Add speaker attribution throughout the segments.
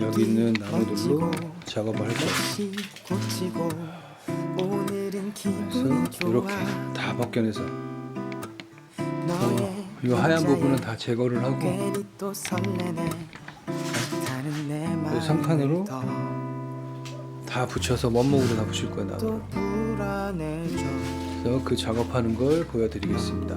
Speaker 1: 여기 있는 나무들로 작업을 할 거예요. 그래서 이렇게 다 벗겨내서
Speaker 2: 너의
Speaker 1: 이 하얀 부분은 다 제거를 하고
Speaker 2: 마음을
Speaker 1: 상판으로 더다 붙여서 원목으로 다 붙일 거예요.
Speaker 2: 또
Speaker 1: 나무.
Speaker 2: 불안해져
Speaker 1: 그래서 그 작업하는 걸 보여드리겠습니다.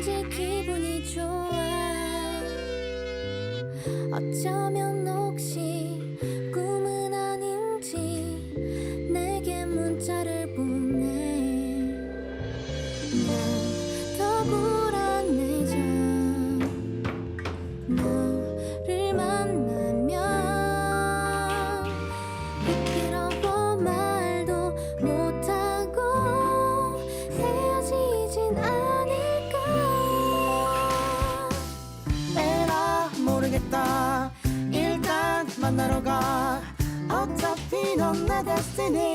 Speaker 3: 왠지 기분이 좋아. 어쩌면 혹시 만나러
Speaker 2: 가. 어차피 넌 내 데스티니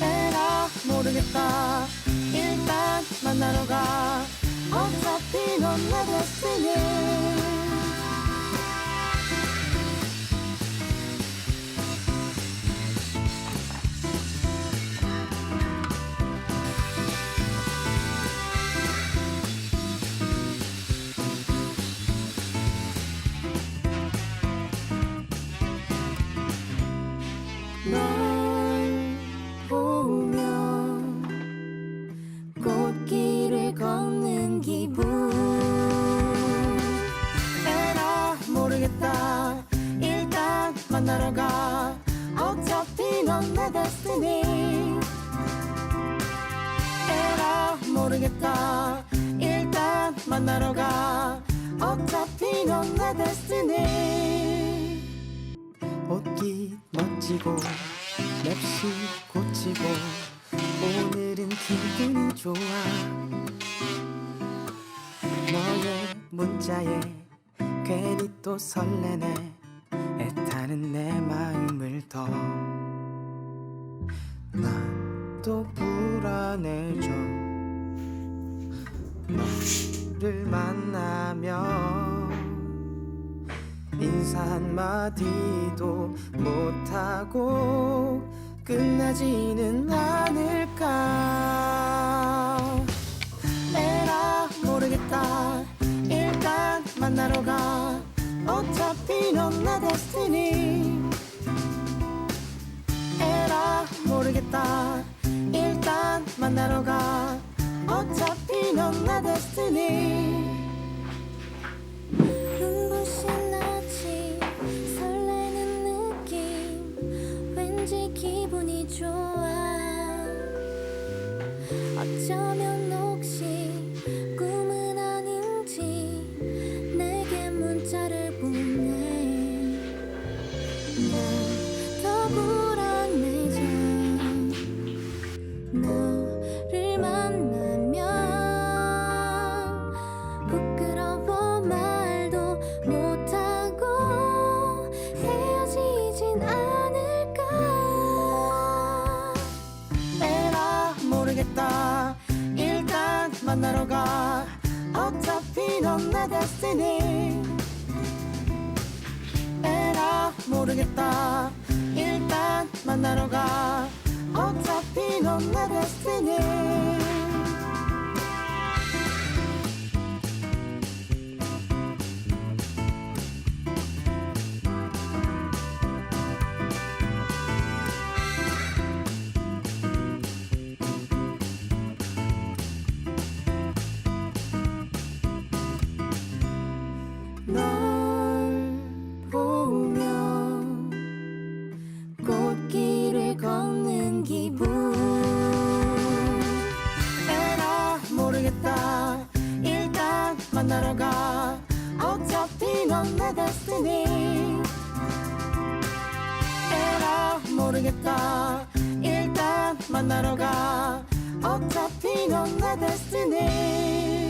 Speaker 2: 에라 모르겠다. 일단 만나러 가 만나러 가 어차피 넌 내 데스티니. 에라 모르겠다. 일단 만나러 가 어차피 넌 내 데스티니. 옷깃 멋지고 맵시 고치고 오늘은 기분이 좋아. 너의 문자에 괜히 또 설레네 애타는 내 마음을 더 난 또 불안해져. 너를 만나면 인사 한마디도 못하고 끝나지는 않을까? 에라 모르겠다. 일단 만나러 가 어차피 넌나 데스티니. 에라 모르겠다. 일단 만나러 가. 어차피 넌나 데스티니.
Speaker 3: 눈부신 아침 설레는 느낌. 왠지 기분이 좋아. 어쩌면 혹시 만나러
Speaker 2: 가. 어차피 넌 내 데스티니. 에라 모르겠다. 일단 만나러 가. 어차피 넌 내 데스티니
Speaker 3: 모르겠다. 일단 만나러 가. 어차피 넌내 destiny